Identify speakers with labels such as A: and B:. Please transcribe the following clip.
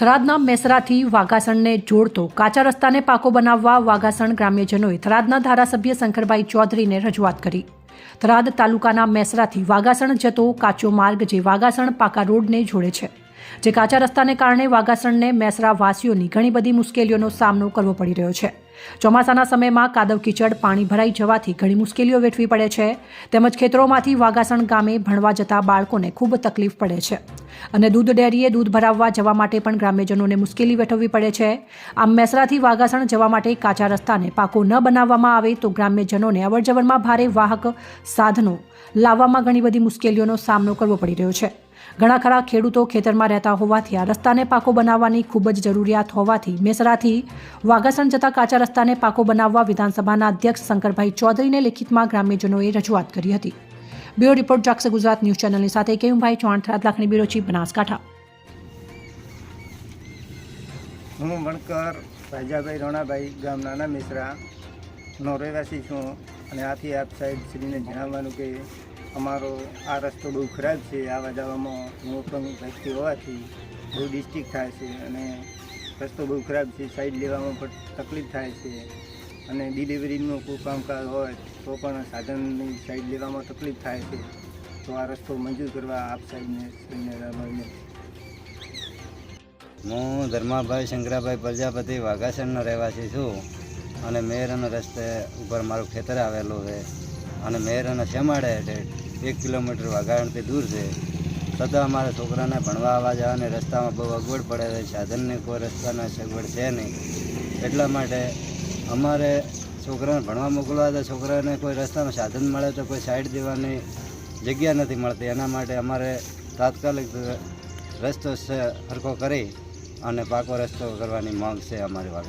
A: થરાદના મેસરાથી વાઘાસણને જોડતો કાચા રસ્તાને પાકો બનાવવા વાઘાસણ ગ્રામ્યજનોએ થરાદના ધારાસભ્ય શંકરભાઈ ચૌધરીને રજૂઆત કરી. થરાદ તાલુકાના મેસરાથી વાઘાસણ જતો કાચો માર્ગ જે વાઘાસણ પાકા રોડને જોડે છે. જે કાચા રસ્તાને કારણે વાઘાસણને મેસરા વાસીઓની ઘણી બધી મુશ્કેલીઓનો સામનો કરવો પડી રહ્યો છે. ચોમાસાના સમયમાં કાદવ કીચડ પાણી ભરાઈ જવાથી ઘણી મુશ્કેલીઓ વેઠવી પડે છે. તેમજ ખેતરોમાંથી વાઘાસણ ગામે ભણવા જતા બાળકોને ખૂબ તકલીફ પડે છે. અને દૂધ ડેરીએ દૂધ ભરાવવા જવા માટે પણ ગ્રામ્યજનોને મુશ્કેલી વેઠવવી પડે છે. આમ મેસરાથી વાઘાસણ જવા માટે કાચા રસ્તાને પાકો ન બનાવવામાં આવે તો ગ્રામ્યજનોને અવરજવરમાં ભારે વાહક સાધનો લાવવામાં ઘણી બધી મુશ્કેલીઓનો સામનો કરવો પડી રહ્યો છે. ઘણા ખરા ખેડૂતો ખેતરમાં રહેતા હોવાથી આ રસ્તાને પાકો બનાવવાની ખૂબ જ જરૂરિયાત હોવાથી મેસરાથી વાઘાસણ જતા કાચા રસ્તાને પાકો બનાવવા વિધાનસભાના અધ્યક્ષ શંકરભાઈ ચૌધરીને લેખિતમાં ગ્રામ્યજનોએ રજૂઆત કરી હતી. બ્યુરો રિપોર્ટ જાક્ષ ગુજરાત ન્યૂઝ ચેનલની સાથે. Keyubhai Chauhan, Tharad Lakhani bureau, chief Banaskantha.
B: હું વણકર રાજાભાઈ રોણાભાઈ ગામ નાના મિશ્રા નો રહેવાસી છું અને આથી આપ સાહેબ શ્રીને જણાવવાનું કે અમારો આ રસ્તો બહુ ખરાબ છે. આવા જવામાં હું પણ વ્યક્તિ હોવાથી બહુ ડિસ્ટ્રિક થાય છે અને રસ્તો બહુ ખરાબ છે. સાઈડ લેવામાં પણ તકલીફ થાય છે. અને ડિલિવરીનું કોઈ કામકાજ હોય તો પણ સાધનની સાઈડ લેવામાં તકલીફ થાય છે. તો આ રસ્તો મંજૂર કરવા આપ સાહેબને
C: હું ધર્માભાઈ શંકરાભાઈ પ્રજાપતિ વાઘાસણનો રહેવાસી છું. અને મેરનો રસ્તે ઉપર મારું ખેતર આવેલું છે. અને મેરના શેમાડે એટલે એક કિલોમીટર વાઘાણથી દૂર છે. છતાં અમારા છોકરાને ભણવા આવવા જવાને રસ્તામાં બહુ અગવડ પડે છે. સાધનની કોઈ રસ્તાના સગવડ છે નહીં. એટલા માટે અમારે છોકરાને ભણવા મોકલવા તો છોકરાને કોઈ રસ્તામાં સાધન મળે તો કોઈ સાઈડ દેવાની જગ્યા નથી મળતી. એના માટે અમારે તાત્કાલિક રસ્તો સરખો કરી અને પાકો રસ્તો કરવાની માંગ છે અમારી વાઘા